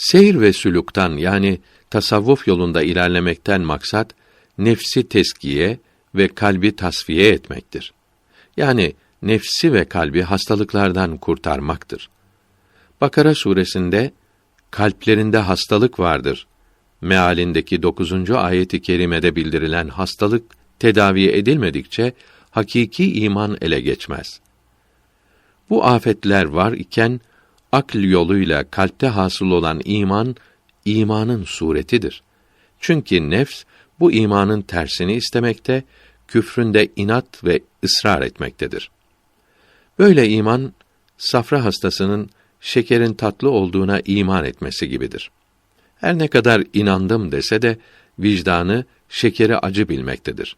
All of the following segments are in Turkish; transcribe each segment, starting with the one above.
Seyir ve sülüktan yani tasavvuf yolunda ilerlemekten maksat nefsi teskiye ve kalbi tasfiye etmektir. Yani nefsi ve kalbi hastalıklardan kurtarmaktır. Bakara suresinde kalplerinde hastalık vardır mealindeki 9. ayeti kerimede bildirilen hastalık tedavi edilmedikçe hakiki iman ele geçmez. Bu afetler var iken akl yoluyla kalpte hasıl olan iman imanın suretidir. Çünkü nefs bu imanın tersini istemekte, küfründe inat ve ısrar etmektedir. Böyle iman safra hastasının şekerin tatlı olduğuna iman etmesi gibidir. Her ne kadar inandım dese de vicdanı şekeri acı bilmektedir.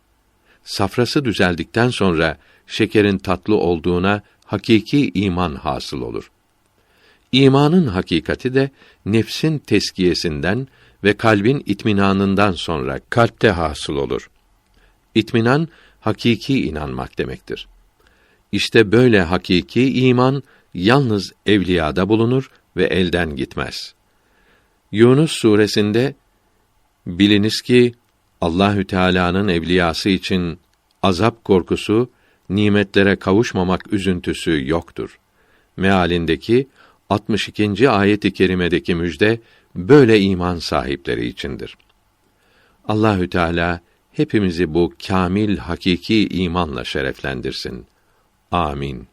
Safrası düzeldikten sonra şekerin tatlı olduğuna hakiki iman hasıl olur. İmanın hakikati de nefsin teskiyesinden ve kalbin itminanından sonra kalpte hasıl olur. İtminan hakiki inanmak demektir. İşte böyle hakiki iman yalnız evliyada bulunur ve elden gitmez. Yunus suresinde biliniz ki Allahü Teala'nın evliyası için azap korkusu, nimetlere kavuşmamak üzüntüsü yoktur. Mealindeki 62. ayet-i kerimedeki müjde böyle iman sahipleri içindir. Allahü Teala hepimizi bu kamil hakiki imanla şereflendirsin. Amin.